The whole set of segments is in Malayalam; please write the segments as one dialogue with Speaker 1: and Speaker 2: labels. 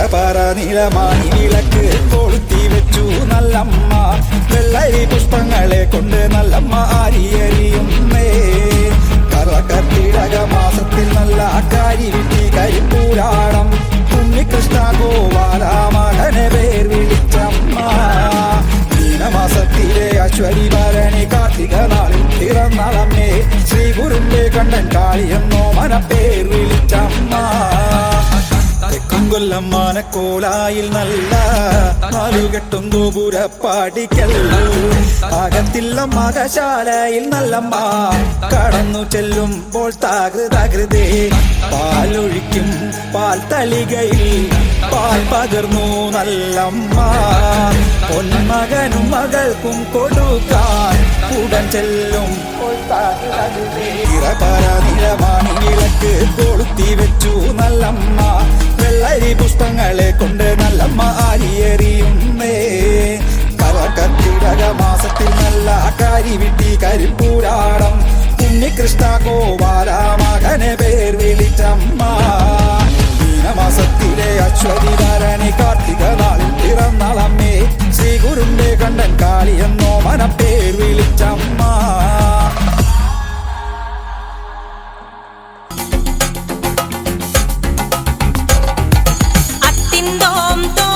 Speaker 1: ഇറപറ നീളമായി വിളക്ക് കൊളുത്തി വെച്ചു നല്ലമ്മ. വെള്ളരി പുഷ്പങ്ങളെ കൊണ്ട് നല്ലമ്മ ആരിയറിയുന്നേ കറക്കത്തിടക മാസത്തിൽ നല്ല കാരി വിട്ടി കരിപ്പൂരാടം. ഉണ്ണികൃഷ്ണ ഗോപാല മകനെ പേർ വിളിച്ചമ്മ. മാസത്തിലെ അശ്വരി ഭരണി കാർത്തിക നാളിൽ പിറന്നളമ്മേ. ശ്രീ ഗുരുന്റെ കണ്ടൻ കാളിയെന്നോ മനപ്പേർ വിളിച്ചമ്മ. തെക്കുംകൊല്ലം മാനക്കോലായിൽ നല്ല നാലുകെട്ടും ഗോപുരപ്പാടിക്കൽ. അകത്തില്ല മകശാലയിൽ നല്ലമ്മ കടന്നു ചെല്ലുമ്പോൾ താകൃതകൃതേ. പാലൊഴിക്കും പാൽ തളികയിൽ പാൽ പകർന്നു നല്ലമ്മ. പൊന്മകനും മകൾക്കും കൊടുക്കാൻ ഉടൻ ചെല്ലും ഇറപറ നിലമാണി വിളക്ക് കൊളുത്തി വെച്ചു നല്ലമ്മ. വെള്ളരി പുഷ്പങ്ങളെ കൊണ്ട് നല്ലമ്മ ആരിയെറിയുന്നേ കറക്കത്തിടക മാസത്തിൽ നല്ല കാരി വിട്ടി കരിപ്പൂരാടം. ഉണ്ണികൃഷ്ണ ഗോപാല മകനെ പേർ വിളിച്ചമ്മ. മീനമാസത്തിലെ അശ്വതി ഭരണി കാർത്തിക നാളിൽ പിറന്നളമ്മേ. ശ്രീ കണ്ടൻ കാളി മനപ്പേർ വിളിച്ചമ്മ.
Speaker 2: Don't don't.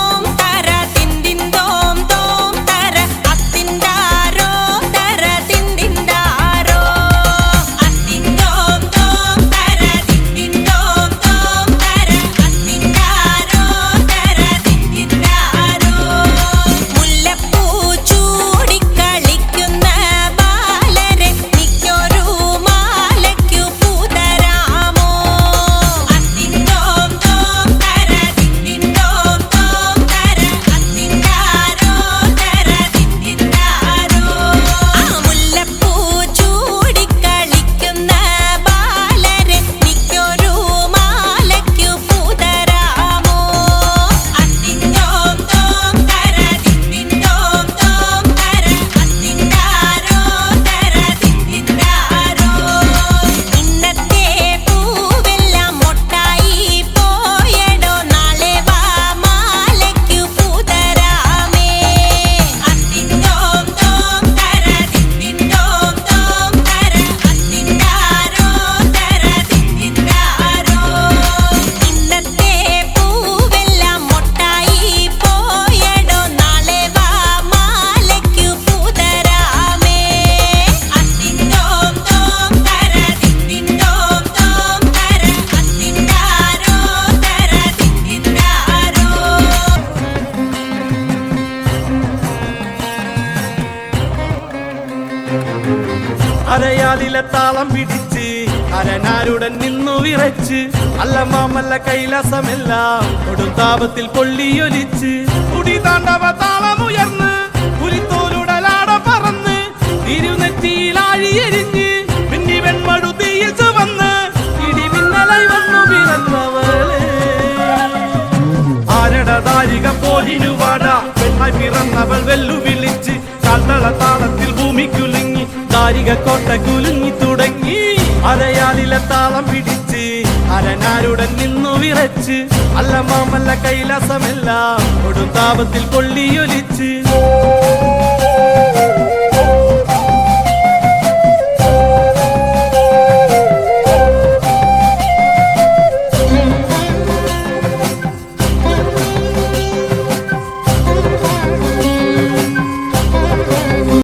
Speaker 3: അരയാലിലെ താളം പിടിച്ച് അരനാരുടൻ നിന്നു വിറച്ച്. അല്ല മാമല്ല കൈലാസമെല്ലാം കൊടും താപത്തിൽ പൊള്ളിയൊലിച്ച്. കുടി താണ്ടവ താളമുയർന്ന് പുലിത്തോലുടലാട പറന്ന് തിരുനെറ്റിയിൽ ആഴിയെരിഞ്ഞ് പിന്നി വെൺമടുതിയിൽ ചുവന്ന് ഇടിമിന്നലായി വന്നു പിറന്നവളെ. ആരടതാരിക പോലിനുവാട പെണ്ണായി പിറന്നവൾ വെല്ലുവിളിച്ച് കാൽത്തള താളത്തിൽ ഭൂമി കുലുങ്ങി കൊട്ട കുലുങ്ങി തുടങ്ങി അരയാലിലെ താളം പിടിച്ച് അരനാരുടൻ നിന്നു വിറച്ച്. അല്ല മാമല്ല കൈലാസമെല്ലാം കൊടും താപത്തിൽ പൊള്ളിയൊലിച്ച്